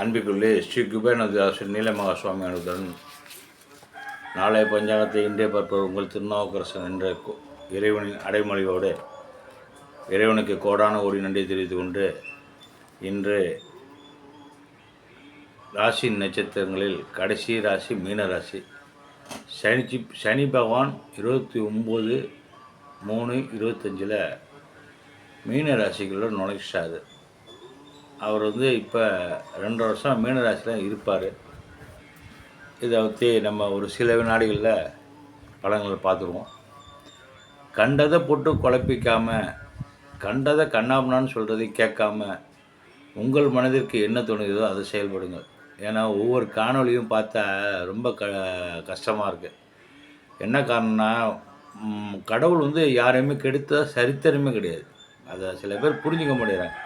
அன்பிற்குள்ளே ஸ்ரீ குபேரநாதாசர் நீலமகா அனுதன் நாளைய பஞ்சாங்கத்தை இன்றே பார்ப்பவர் உங்கள் திருநாவுக்கரசன் என்ற இறைவனின் அடைமொழியோடு இறைவனுக்கு கோடான ஓடி நன்றி தெரிவித்து கொண்டு இன்று ராசி நட்சத்திரங்களில் கடைசி ராசி மீன ராசி. சனி சனி பகவான் இருபத்தி ஒம்பது மூணு இருபத்தஞ்சில் மீன ராசிக்குள்ள நுழைச்சாரு. அவர் வந்து இப்போ ரெண்டு வருஷம் மீனராசியில் இருப்பார். இதை பற்றி நம்ம ஒரு சில வினாடிகளில் படங்களை பார்த்துருவோம். கண்டதை போட்டு குழப்பிக்காமல் கண்டதை கண்ணாமனான்னு சொல்கிறதை கேட்காம உங்கள் மனதிற்கு என்ன தோணுகிறதோ அதை செயல்படுங்கள். ஏன்னா ஒவ்வொரு காணொளியும் பார்த்தா ரொம்ப க கஷ்டமாக இருக்குது என்ன காரணம்னா கடவுள் வந்து யாரையுமே கெடுத்த சரித்திரமே கிடையாது. அதை சில பேர் புரிஞ்சுக்க முடியறாங்க.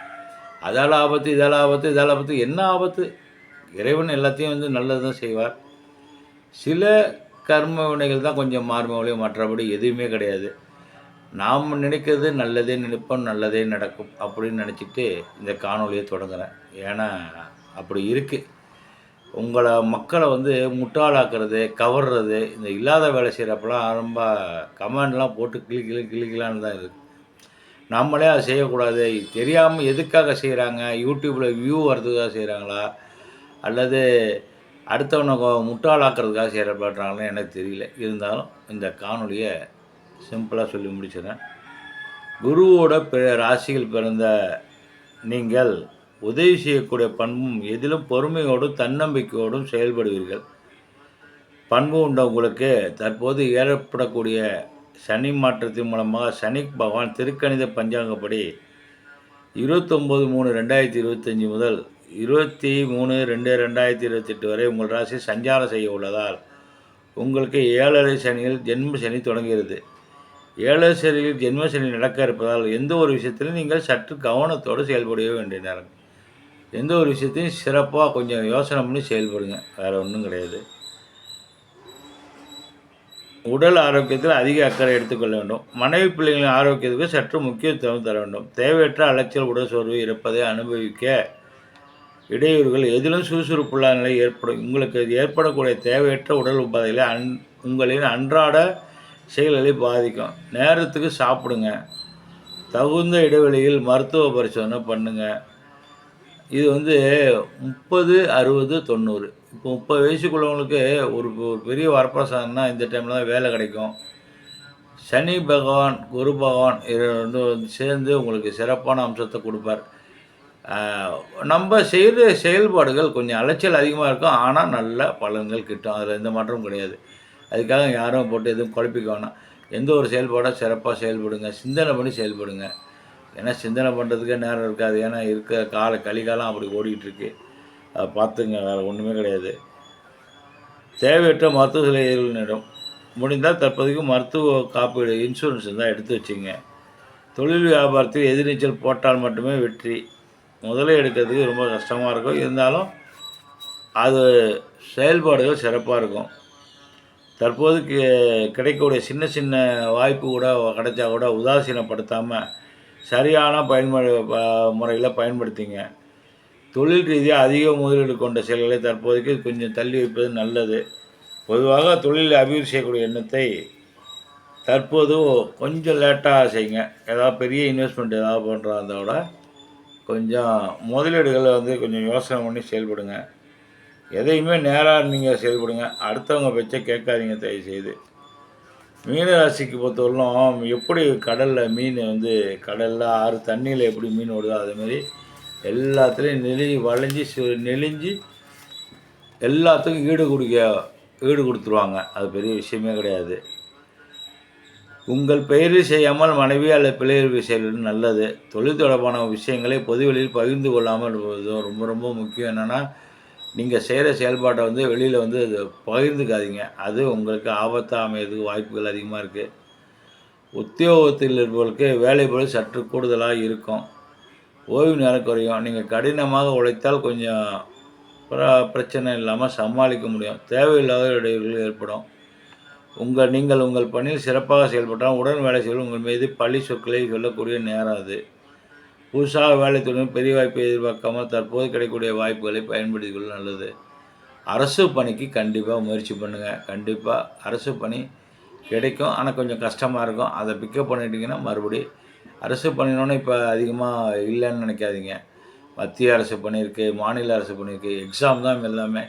அதால் ஆபத்து இதால் ஆபத்து இதால் ஆபத்து என்ன ஆபத்து? இறைவன் எல்லாத்தையும் வந்து நல்லது தான் செய்வார். சில கர்ம வினைகள் தான் கொஞ்சம் மாறுமே ஒழிய மற்றபடி எதுவுமே கிடையாது. நாம் நினைக்கிறது நல்லதே நினைப்போம் நல்லதே நடக்கும் அப்படின்னு நினச்சிட்டு இந்த காணொலியை தொடங்குறேன். ஏன்னா அப்படி இருக்குது உங்களை மக்களை வந்து முட்டாளாக்குறது கவர்றது இந்த இல்லாத வேலை செய்கிறப்பெல்லாம் ரொம்ப கமெண்ட்லாம் போட்டு கிளி கிளி கிளிக்கலான்னு தான் இருக்குது நம்மளே அதை செய்யக்கூடாது. தெரியாமல் எதுக்காக செய்கிறாங்க யூடியூப்பில் வியூ வர்றதுக்காக செய்கிறாங்களா அல்லது அடுத்தவனை முட்டாளாக்குறதுக்காக செய்கிறப்பாடுறாங்களே எனக்கு தெரியல. இருந்தாலும் இந்த காணொலியை சிம்பிளாக சொல்லி முடிச்சிடறேன். குருவோட பிற ராசியில் பிறந்த நீங்கள் உதவி செய்யக்கூடிய பண்பும் எதிலும் பொறுமையோடும் தன்னம்பிக்கையோடும் செயல்படுவீர்கள். பண்பு உண்ட உங்களுக்கு தற்போது ஏற்படக்கூடிய சனி மாற்றத்தின் மூலமாக சனி பகவான் திருக்கணித பஞ்சாங்கப்படி இருபத்தொம்போது மூணு ரெண்டாயிரத்தி இருபத்தஞ்சி முதல் இருபத்தி மூணு ரெண்டு ரெண்டாயிரத்தி இருபத்தெட்டு வரை உங்கள் ராசி சஞ்சாரம் செய்ய உள்ளதால் உங்களுக்கு ஏழரை சனியில் ஜென்ம சனி தொடங்குகிறது. ஏழரை சனியில் ஜென்ம சனி நடக்க இருப்பதால் எந்த ஒரு விஷயத்திலும் நீங்கள் சற்று கவனத்தோடு செயல்பட வேண்டிய நேரம் எந்த ஒரு விஷயத்தையும் சிறப்பாக கொஞ்சம் யோசனை பண்ணி செயல்படுங்க. வேறு ஒன்றும் கிடையாது. உடல் ஆரோக்கியத்தில் அதிக அக்கறை எடுத்துக்கொள்ள வேண்டும். மனைவி பிள்ளைகளின் ஆரோக்கியத்துக்கு சற்று முக்கியத்துவம் தர வேண்டும். தேவையற்ற அலைச்சல் உடல் சோர்வு இருப்பதை அனுபவிக்க இடையூறுகள் எதிலும் சுறுசுறுப்புள்ள நிலை ஏற்படும். உங்களுக்கு ஏற்படக்கூடிய தேவையற்ற உடல் உபாதைகளை அன் உங்களின் அன்றாட செயல்களை பாதிக்கும். நேரத்துக்கு சாப்பிடுங்க. தகுந்த இடைவெளியில் மருத்துவ பரிசோதனை பண்ணுங்கள் இது வந்து முப்பது அறுபது தொண்ணூறு. இப்போ முப்பது வயசுக்குள்ளவங்களுக்கு ஒரு ஒரு பெரிய வரப்பிரசாதம்னா இந்த டைமில் தான் வேலை கிடைக்கும். சனி பகவான் குரு பகவான் இது வந்து சேர்ந்து உங்களுக்கு சிறப்பான அம்சத்தை கொடுப்பார். நம்ம செய்கிற செயல்பாடுகள் கொஞ்சம் அலைச்சல் அதிகமாக இருக்கும். ஆனால் நல்ல பலன்கள் கிட்டும். அதில் எந்த மாற்றமும் கிடையாது. அதுக்காக யாரும் போட்டு எதுவும் குழப்பிக்க வேணாம். எந்த ஒரு செயல்பாடாக சிறப்பாக செயல்படுங்க. சிந்தனை பண்ணி செயல்படுங்க. ஏன்னா சிந்தனை பண்ணுறதுக்கே நேரம் இருக்காது. ஏன்னா இருக்க கால கலிகாலம் அப்படி ஓடிக்கிட்டு இருக்கு. அதை பார்த்துங்க வேறு ஒன்றுமே கிடையாது. தேவையற்ற மருத்துவ சிலைகளிடம் முடிந்தால் தற்போதைக்கு மருத்துவ காப்பீடு இன்சூரன்ஸ் இருந்தால் எடுத்து வச்சுங்க. தொழில் வியாபாரத்தில் எதிர்நீச்சல் போட்டால் மட்டுமே வெற்றி. முதலே எடுக்கிறதுக்கு ரொம்ப கஷ்டமாக இருக்கும். இருந்தாலும் அது செயல்பாடுகள் சிறப்பாக இருக்கும். தற்போது கிடைக்கக்கூடிய சின்ன சின்ன வாய்ப்பு கூட கிடைச்சா கூட உதாசீனப்படுத்தாமல் சரியான பயன்முறை முறையில் பயன்படுத்திங்க. தொழில் ரீதியாக அதிக முதலீடு கொண்ட செயல்களை தற்போதைக்கு கொஞ்சம் தள்ளி வைப்பது நல்லது. பொதுவாக தொழில் அபிவிருத்தி செய்யக்கூடிய எண்ணத்தை தற்போது கொஞ்சம் லேட்டாக செய்யுங்க. ஏதாவது பெரிய இன்வெஸ்ட்மெண்ட் ஏதாவது பண்ணுறதா விட கொஞ்சம் முதலீடுகளை வந்து கொஞ்சம் யோசனை பண்ணி செயல்படுங்க. எதையுமே நேராக நீங்கள் செயல்படுங்க. அடுத்தவங்க பேச்சை கேட்காதீங்க தயவு செய்து மீன ராசிக்கு பொறுத்தவரையிலும் எப்படி கடலில் மீன் வந்து கடலில் ஆறு தண்ணியில் எப்படி மீன் ஓடுதோ அதேமாரி எல்லாத்துலேயும் நெளி வளைஞ்சி சு- நெளிஞ்சு எல்லாத்துக்கும் ஈடு கொடுக்க ஈடு கொடுத்துருவாங்க. அது பெரிய விஷயமே கிடையாது. உங்கள் பெயரில் செய்யாமல் மனைவி அல்லது பிள்ளைகள் செய்வது நல்லது. தொழில் தொடர்பான விஷயங்களை பொதுவெளியில் பகிர்ந்து கொள்ளாமல் இருப்பது ரொம்ப ரொம்ப முக்கியம். என்னென்னா நீங்கள் செய்கிற செயல்பாட்டை வந்து வெளியில் வந்து அது பகிர்ந்துக்காதீங்க. அது உங்களுக்கு ஆபத்தாக அமையிறதுக்கு வாய்ப்புகள் அதிகமாக இருக்குது உத்தியோகத்தில் இருப்பவர்களுக்கு வேலைப்பளு சற்று கூடுதலாக இருக்கும். ஓய்வு நேரம் குறையும். நீங்கள் கடினமாக உழைத்தால் கொஞ்சம் பிர- பிரச்சனை இல்லாமல் சமாளிக்க முடியும். தேவையில்லாத இடையூறுகள் ஏற்படும். உங்கள் நீங்கள் உங்கள் பணியில் சிறப்பாக செயல்பட்டால் உடன் வேலை செய்வது உங்கள் மீது பழி சொற்களை சொல்லக்கூடிய நேரம் அது. புதுசாக வேலை தொழில் பெரிய வாய்ப்பை எதிர்பார்க்காமல் தற்போது கிடைக்கக்கூடிய வாய்ப்புகளை பயன்படுத்திக் கொள்ள நல்லது. அரசு பணிக்கு கண்டிப்பாக முயற்சி பண்ணுங்கள் கண்டிப்பாக அரசு பணி கிடைக்கும். ஆனால் கொஞ்சம் கஷ்டமாக இருக்கும். அதை பிக்கப் பண்ணிட்டீங்கன்னா மறுபடி அரசு பண்ணினோன்னே இப்போ அதிகமாக இல்லைன்னு நினைக்காதீங்க. மத்திய அரசு பண்ணியிருக்கு மாநில அரசு பண்ணியிருக்கு. எக்ஸாம் தான் எல்லாமே.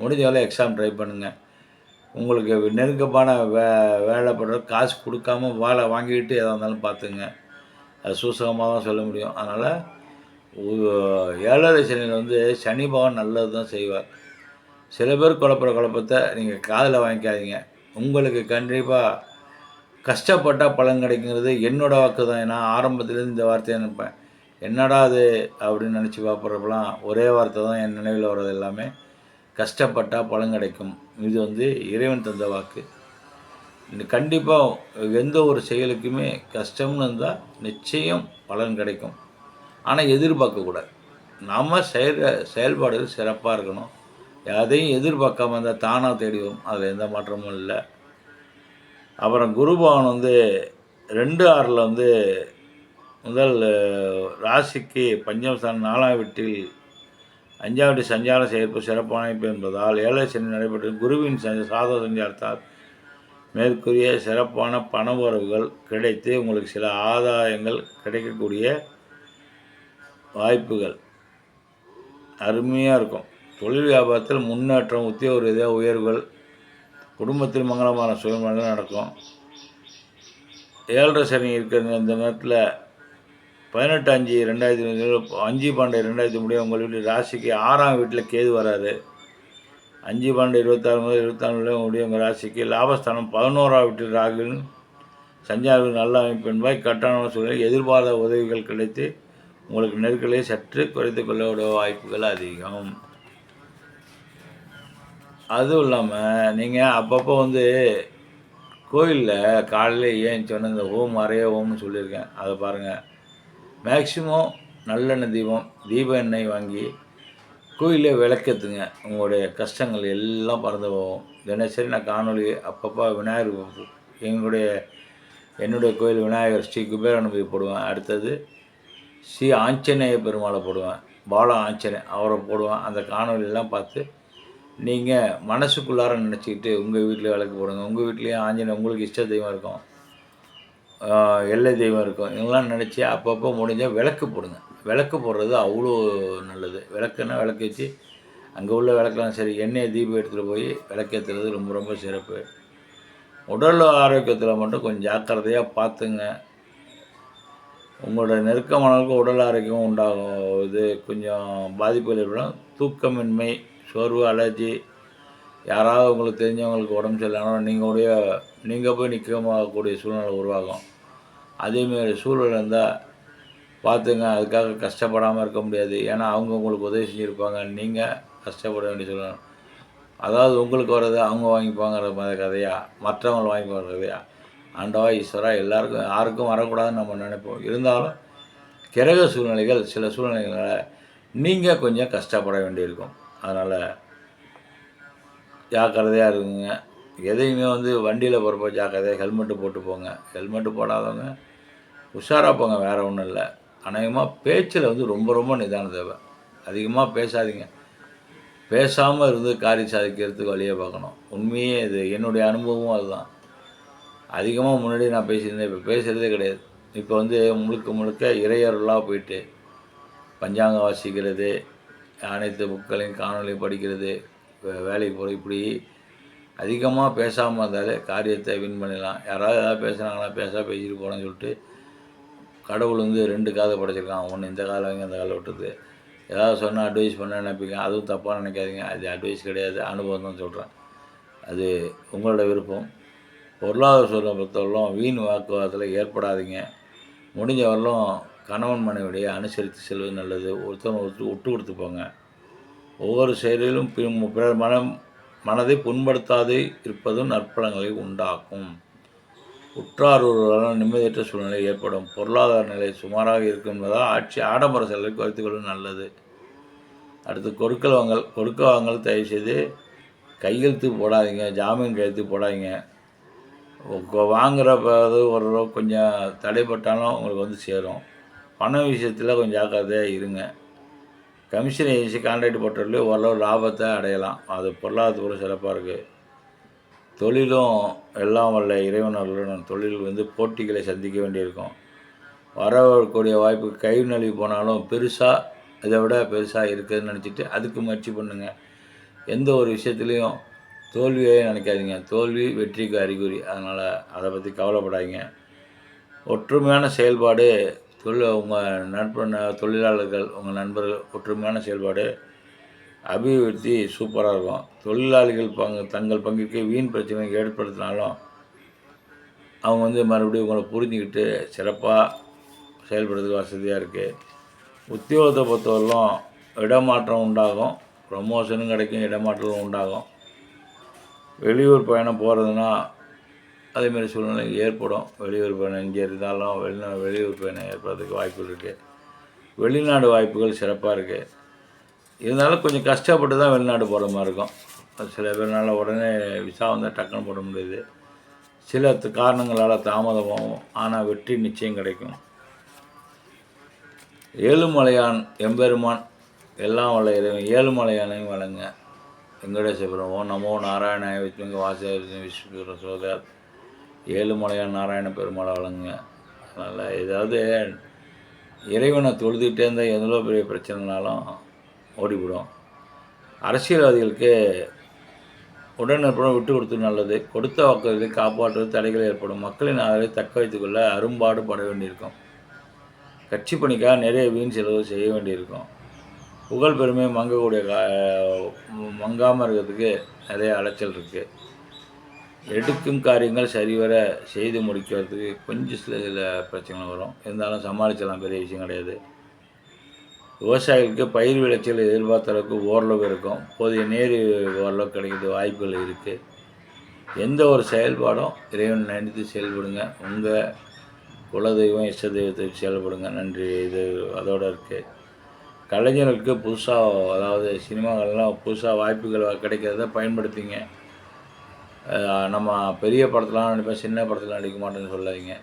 முடிஞ்ச வேலை எக்ஸாம் ட்ரை பண்ணுங்கள் உங்களுக்கு நெருக்கமான வே வேலை பண்ணுற காசு கொடுக்காம வேலை வாங்கிட்டு எதாக இருந்தாலும் பார்த்துங்க. அது சூசகமாக தான் சொல்ல முடியும். அதனால் ஏழரை சனியில் வந்து சனி பகவான் நல்லது தான் செய்வார். சில பேர் குழப்புற குழப்பத்தை நீங்கள் காதில் வாங்கிக்காதீங்க. உங்களுக்கு கண்டிப்பாக கஷ்டப்பட்டால் பலன் கிடைக்குங்கிறது என்னோட வாக்கு தான் நான் ஆரம்பத்துலேருந்து இந்த வார்த்தையை நினைப்பேன். என்னடா அது அப்படின்னு நினச்சி பார்க்குறப்பெல்லாம் ஒரே வார்த்தை தான் என் நினைவில் வர்றது எல்லாமே. கஷ்டப்பட்டால் பலன் கிடைக்கும். இது வந்து இறைவன் தந்த வாக்கு. கண்டிப்பாக எந்த ஒரு செயலுக்குமே கஷ்டம்னு இருந்தால் நிச்சயம் பலன் கிடைக்கும். ஆனால் எதிர்பார்க்கக்கூடாது நாம் செயல் செயல்பாடுகள் சிறப்பாக இருக்கணும். எதையும் எதிர்பார்க்காம இருந்தால் தானாக தேடிவோம் அதில் எந்த மாற்றமும் இல்லை. அப்புறம் குருபவன் வந்து ரெண்டு ஆறில் வந்து முதல் ராசிக்கு பஞ்சம் ஸ்தானம் நாலாம் வீட்டில் அஞ்சாம் வீட்டு சஞ்சாரம் செயற்பு சிறப்பான அமைப்பு என்பதால் ஏழை சனி நடைபெற்ற குருவின் சாதக சாத சஞ்சாரத்தால் மேற்கூறிய சிறப்பான பண உறவுகள் கிடைத்து உங்களுக்கு சில ஆதாயங்கள் கிடைக்கக்கூடிய வாய்ப்புகள். அருமையாக இருக்கும். தொழில் வியாபாரத்தில் முன்னேற்றம் உத்தியோக ரீதியாக உயர்வுகள் குடும்பத்தில் மங்களமான சூழ்நிலை நடக்கும். ஏழரை சனி இருக்கிற இந்த நேரத்தில் பதினெட்டு அஞ்சு ரெண்டாயிரத்தி அஞ்சு பன்னெண்டு ரெண்டாயிரத்தி முடியும் உங்கள் வீட்டு ராசிக்கு ஆறாம் வீட்டில் கேது வராரு அஞ்சு பன்னெண்டு இருபத்தாறு முதல் இருபத்தாறு முடியும் உங்கள் ராசிக்கு லாபஸ்தானம் பதினோராம் வீட்டில் ராகுவின் சஞ்சாரம் நல்ல அமைப்பு என்பாய் கட்டான சூழ்நிலை எதிர்பாராத உதவிகள் கிடைத்து உங்களுக்கு நெருக்கடியை சற்று குறைத்து கொள்ள வாய்ப்புகள் அதிகம். அதுவும் இல்லாமல் நீங்கள் அப்பப்போ வந்து கோயிலில் காலையில் ஏன் சொன்ன இந்த ஓம் அறைய ஓம்னு சொல்லியிருக்கேன். அதை பாருங்கள் மேக்சிமம் நல்லெண்ணெய் தீபம் தீப எண்ணெய் வாங்கி கோயிலே விளக்கத்துங்க. உங்களுடைய கஷ்டங்கள் எல்லாம் பறந்து போகும். தினசரி நான் காணொலி அப்பப்போ விநாயகர் எங்களுடைய என்னுடைய கோயில் விநாயகர் ஸ்ரீ குபேரனுபவி போடுவேன். அடுத்தது ஸ்ரீ ஆஞ்சநேய பெருமாளை போடுவேன். பால ஆஞ்சநேய அவரை போடுவேன். அந்த காணொலியெல்லாம் பார்த்து நீங்கள் மனசுக்குள்ளார நினச்சிக்கிட்டு உங்கள் வீட்டில் விளக்கு போடுங்க. உங்கள் வீட்லேயும் ஆஞ்சநேயம் உங்களுக்கு இஷ்ட தெய்வம் இருக்கும். எல்லை தெய்வம் இருக்கும். இதெல்லாம் நினச்சி அப்பப்போ முடிஞ்சால் விளக்கு போடுங்க. விளக்கு போடுறது அவ்வளோ நல்லது. விளக்குன்னா விளக்கு வச்சு அங்கே உள்ள விளக்கெல்லாம் சரி எண்ணெய் தீபம் எடுத்துகிட்டு போய் விளக்கேற்றுறது ரொம்ப ரொம்ப சிறப்பு. உடல் ஆரோக்கியத்தில் மட்டும் கொஞ்சம் ஜாக்கிரதையாக பார்த்துங்க. உங்களோட நெருக்கமானவர்களுக்கு உடல் ஆரோக்கியம் உண்டாகும். இது கொஞ்சம் பாதிப்புகள் ஏற்படும். தூக்கமின்மை சோர்வு அலர்ஜி யாராவது உங்களுக்கு தெரிஞ்சவங்களுக்கு உடம்பு சரியில்லைனா நீங்களுடைய நீங்கள் போய் நிற்கக்கூடிய சூழ்நிலை உருவாகும். அதேமாரி சூழல் இருந்தால் பார்த்துங்க அதுக்காக கஷ்டப்படாமல் இருக்க முடியாது. ஏன்னா அவங்க உங்களுக்கு உதவி செஞ்சுருப்பாங்க. நீங்கள் கஷ்டப்பட வேண்டிய சூழ்நிலை. அதாவது உங்களுக்கு வர்றது அவங்க வாங்கிப்பாங்கிற மாதிரி கதையா? மற்றவங்க வாங்கிப்பாங்க கதையா? ஆண்டவா ஈஸ்வரா எல்லாருக்கும் யாருக்கும் வரக்கூடாதுன்னு நம்ம நினைப்போம். இருந்தாலும் கிரக சூழ்நிலைகள் சில சூழ்நிலைகளை நீங்கள் கொஞ்சம் கஷ்டப்பட வேண்டியிருக்கும். அதனால் ஜாக்கிரதையாக இருக்குங்க எதையுமே வந்து வண்டியில் போகிறப்ப ஜாக்கிரதையாக ஹெல்மெட்டு போட்டு போங்க. ஹெல்மெட்டு போடாதவங்க உஷாராக போங்க வேறு ஒன்றும் இல்லை. அநேகமாக பேச்சில் வந்து ரொம்ப ரொம்ப நிதானம் தேவை. அதிகமாக பேசாதீங்க. பேசாமல் இருந்து காரியம் சாதிக்கிறதுக்கு வழியை பார்க்கணும். உண்மையே இது என்னுடைய அனுபவமும் அதுதான். அதிகமாக முன்னாடி நான் பேசியிருந்தேன். இப்போ பேசுகிறதே கிடையாது. இப்போ வந்து முழுக்க முழுக்க இறையருளாக போயிட்டு பஞ்சாங்கம் வாசிக்கிறது அனைத்து புக்களையும் காணொலி படிக்கிறது வேலைக்கு போகிற இப்படி அதிகமாக பேசாமல் இருந்தாலே காரியத்தை வின் பண்ணிடலாம். யாராவது ஏதாவது பேசுகிறாங்களா பேசா பேசிட்டு போகிறேன்னு சொல்லிட்டு கடவுள் வந்து ரெண்டு காதை படைச்சிருக்கான். ஒன்று இந்த காலம் வாங்கி அந்த காலை விட்டுது ஏதாவது சொன்னால் அட்வைஸ் பண்ண நினைப்பீங்க. அதுவும் தப்பாக நினைக்காதீங்க. அது அட்வைஸ் கிடையாது. அனுபவம் தான் சொல்கிறேன் அது உங்களோட விருப்பம். பொருளாதார சூழ்நிலை பொறுத்தவரைக்கும் வீண் வாக்குவாதத்தில் ஏற்படாதீங்க. முடிஞ்ச வரலும் கணவன் மனைவிடைய அனுசரித்து செல்வது நல்லது. ஒருத்தர் ஒருத்தர் விட்டு கொடுத்து போங்க. ஒவ்வொரு செயலிலும் பிறர் மனம் மனதை புண்படுத்தாது இருப்பதும் நற்பலங்களை உண்டாக்கும். உற்றார் ஒருவரால் நிம்மதியற்ற சூழ்நிலை ஏற்படும். பொருளாதார நிலை சுமாராக இருக்கும் என்பதால் ஆட்சி ஆடம்பர செலவை குறைத்துக் கொள்வது நல்லது. அடுத்து கொடுக்கல் வாங்கல் கொடுக்க வாங்கல் தயவு செய்து கையெழுத்து போடாதீங்க ஜாமீன் கையெழுத்து போடாதீங்க. வாங்குகிற ஒரு கொஞ்சம் தடைப்பட்டாலும் உங்களுக்கு வந்து சேரும். பண விஷயத்தில் கொஞ்சம் ஜாக்கிரதையாக இருங்க. கமிஷன் ஏஜென்சி கான்ட்ராக்ட் போட்டதுலேயே ஓரளவு லாபத்தை அடையலாம். அது பொருளாதாரத்தோட சிறப்பாக இருக்குது தொழிலும் எல்லாம் வல்ல இறைவனர்களுடன் தொழில் வந்து போட்டிகளை சந்திக்க வேண்டியிருக்கும். வரக்கூடிய வாய்ப்பு கை நழுவி போனாலும் பெருசாக இதை விட பெருசாக இருக்குதுன்னு நினச்சிட்டு அதுக்கு முயற்சி பண்ணுங்கள் எந்த ஒரு விஷயத்துலையும் தோல்வியே நினைக்காதீங்க. தோல்வி வெற்றிக்கு அறிகுறி. அதனால் அதை பற்றி கவலைப்படாதீங்க. ஒற்றுமையான செயல்பாடு தொழில் உங்கள் நண்பன் தொழிலாளர்கள் உங்கள் நண்பர்கள் ஒற்றுமையான செயல்பாடு அபிவிருத்தி சூப்பராக இருக்கும். தொழிலாளிகள் பங்கு தங்கள் பங்கிற்கு வீண் பிரச்சனை ஏற்படுத்தினாலும் அவங்க வந்து மறுபடியும் உங்களை புரிஞ்சுக்கிட்டு சிறப்பாக செயல்படுறதுக்கு வசதியாக இருக்குது உத்தியோகத்தை பொறுத்தவரையிலும் இடமாற்றம் உண்டாகும். ப்ரமோஷனும் கிடைக்கும் இடமாற்றமும் உண்டாகும். வெளியூர் பயணம் போகிறதுனா அதேமாரி சூழ்நிலை ஏற்படும். வெளியூர் பயணம் இங்கே இருந்தாலும் வெளிநா வெளியூர் பயணம் ஏற்படுறதுக்கு வாய்ப்புகள் இருக்குது வெளிநாடு வாய்ப்புகள் சிறப்பாக இருக்குது இருந்தாலும் கொஞ்சம் கஷ்டப்பட்டு தான் வெளிநாடு போகிற மாதிரி இருக்கும். சில பேர்னால உடனே விசா வந்தால் டக்குன்னு போட முடியாது. சில காரணங்களால் தாமதமாகும் ஆனால் வெற்றி நிச்சயம் கிடைக்கும். ஏழுமலையான் எம்பெருமான் எல்லாம் வல்ல இறைவன் ஏழுமலையானையும் வழங்க. வெங்கடேசபுரம் ஓம் நமோ நாராயணாய விஷ்ணுங்க வாசிய விஷ்ணு சோதர். ஏழுமலையான் நாராயண பெருமாளை வழங்குங்க. அதனால் ஏதாவது இறைவனை தொழுதுகிட்டே இருந்தால் எவ்வளோ பெரிய பிரச்சனைனாலும் ஓடிவிடும். அரசியல்வாதிகளுக்கு உடனுக்குடன் விட்டு கொடுத்து நல்லது. கொடுத்த வாக்குறுதிகளை காப்பாற்றுவது தடைகள் ஏற்படும். மக்களின் ஆதரவை தக்க வைத்துக்கொள்ள அரும்பாடு பட வேண்டியிருக்கும். கட்சி பணிக்காக நிறைய வீண் செலவு செய்ய வேண்டியிருக்கும். புகழ் பெருமை மங்கக்கூடிய கா மங்காமல் இருக்கிறதுக்கு நிறைய அலைச்சல் இருக்குது எடுக்கும் காரியங்கள் சரிவர செய்து முடிக்கிறதுக்கு கொஞ்சம் சில சில பிரச்சனைகள் வரும். இருந்தாலும் சமாளிச்சலாம் பெரிய விஷயம் கிடையாது. விவசாயிகளுக்கு பயிர் விளைச்சல் எதிர்பார்த்த அளவுக்கு ஓரளவு இருக்கும். போதிய நேர் ஓரளவு கிடைக்கிறது வாய்ப்புகள் இருக்குது எந்த ஒரு செயல்பாடும் இறைவன் நினைத்து செயல்படுங்க. உங்கள் குலதெய்வம் இஷ்ட தெய்வத்தை செயல்படுங்க. நன்றி. இது அதோடு இருக்குது கலைஞர்களுக்கு புதுசாக அதாவது சினிமாக்கள்லாம் புதுசாக வாய்ப்புகள் கிடைக்கிறத பயன்படுத்திங்க. நம்ம பெரிய படத்துலாம் நடிப்பேன் சின்ன படத்தில் நடிக்க மாட்டேன்னு சொல்லாதீங்க.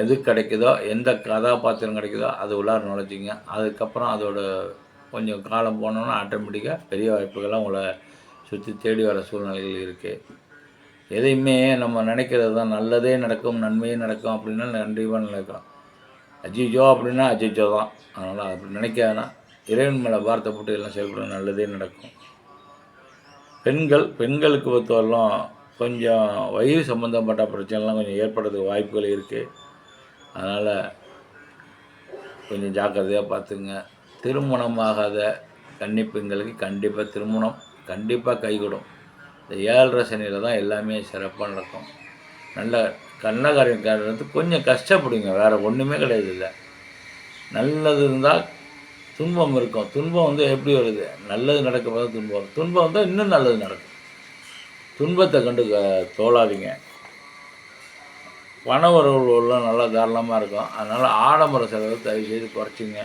எது கிடைக்குதோ எந்த கதாபாத்திரம் கிடைக்குதோ அது உள்ளார நுழைச்சிங்க. அதுக்கப்புறம் அதோட கொஞ்சம் காலம் போனோன்னா ஆட்டோமேட்டிக்காக பெரிய வாய்ப்புகள்லாம் உங்களை சுற்றி தேடி வர சூழ்நிலைகள் இருக்குது எதையுமே நம்ம நினைக்கிறது தான் நல்லதே நடக்கும் நன்மையே நடக்கும் அப்படின்னா கண்டிப்பாக நடக்கும். அஜிஜோ அப்படின்னா அஜிஜோ தான். அதனால் அப்படி நினைக்காதனா இறைவன் மேலே வார்த்தை போட்டு எல்லாம் செயல்பட நல்லதே நடக்கும். பெண்கள் பெண்களுக்கு பொறுத்தவரையிலும் கொஞ்சம் வயிறு சம்மந்தப்பட்ட பிரச்சனைலாம் கொஞ்சம் ஏற்படுறதுக்கு வாய்ப்புகள் இருக்குது அதனால் கொஞ்சம் ஜாக்கிரதையாக பார்த்துங்க திருமணமாகாத கன்னி பெண்களுக்கு கண்டிப்பாக திருமணம் கண்டிப்பாக கைகூடும். இந்த ஏழரை சனியில் தான் எல்லாமே சிறப்பாக நடக்கும். நல்ல கண்ணகாரியக்காரத்து கொஞ்சம் கஷ்டப்படுங்க. வேறு ஒன்றுமே கிடையாது இல்லை நல்லது இருந்தால் துன்பம் இருக்கும். துன்பம் வந்து எப்படி வருது? நல்லது நடக்கும் போது துன்பம் வரும். துன்பம் வந்தால் இன்னும் நல்லது நடக்கும். துன்பத்தை கண்டு க- பண உறவுலாம் நல்லா தாராளமாக இருக்கும். அதனால் ஆடம்பர செலவை தயவு செய்து குறைச்சிங்க.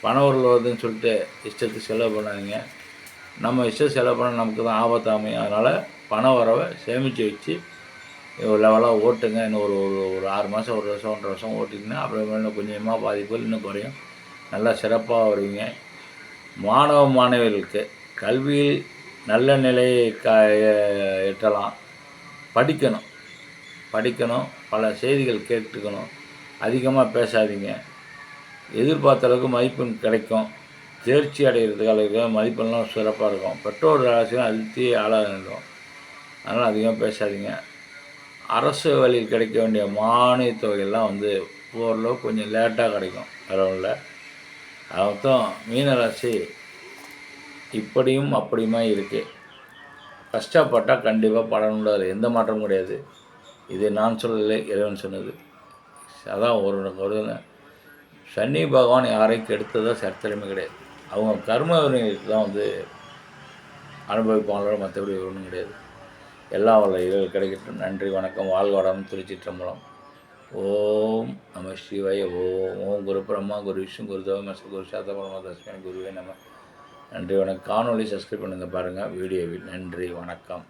பண உறவு வருதுன்னு சொல்லிட்டு இஷ்டத்துக்கு செலவு பண்ணாதீங்க. நம்ம இஷ்டம் செலவு பண்ண நமக்கு தான் ஆபத்தாமை. அமையும் அதனால் பண வரவை சேமித்து வச்சு ஒரு லெவலாக ஓட்டுங்க. இன்னும் ஒரு ஒரு ஒரு ஆறு மாதம் ஒரு வருஷம் ஒன்றரை வருஷம் ஓட்டிங்கன்னா அப்புறம் இன்னும் கொஞ்சமாக பாதிப்புகள் இன்னும் குறையும். நல்லா சிறப்பாக வருவீங்க. மாணவ மாணவிகளுக்கு கல்வியில் நல்ல நிலையை க எட்டலாம் படிக்கணும். படிக்கணும். பல செய்திகள் கேட்டுக்கணும். அதிகமாக பேசாதீங்க. எதிர்பார்த்த அளவுக்கு மதிப்பெண் கிடைக்கும். தேர்ச்சி அடைகிறதுக்கு அளவுக்கு மதிப்பெண்லாம் சிறப்பாக இருக்கும். பெற்றோர் ராசியும் அழுத்தி ஆளாக வேண்டும் அதனால் அதிகமாக பேசாதீங்க. அரசு வழியில் கிடைக்க வேண்டிய மானியத் தொகையெல்லாம் வந்து ஓரளவுக்கு கொஞ்சம் லேட்டாக கிடைக்கும். வேற அதான் மீனராசி. இப்படியும் அப்படியுமா இருக்குது கஷ்டப்பட்டால் கண்டிப்பாக பலன் அதில் எந்த மாற்றமும் கிடையாது. இது நான் சொல்லலை இறைவன் சொன்னது. அதான் ஒரு ஒரு சனி பகவான் யாரையும் கெடுத்ததோ சரித்திரமே கிடையாது. அவங்க கர்ம வினைகளுக்கு தான் வந்து அனுபவிப்பாங்களோட மற்றபடி ஒன்றும் கிடையாது. எல்லா வல்ல இதில் கிடைக்கட்டும். நன்றி வணக்கம். வாழ்வாடம் வளம் திருச்சிற்றம்பலம். ஓம் நம சிவாய ஓம் ஓம் குரு பிரம்மா குரு விஷ்ணு குரு தேவமச குரு சாத்த பரமா தஸ்மின் குருவே நம. நன்றி வணக்கம். காணொளி சப்ஸ்கிரைப் பண்ணுங்கள் பாருங்கள் வீடியோவில் நன்றி வணக்கம்.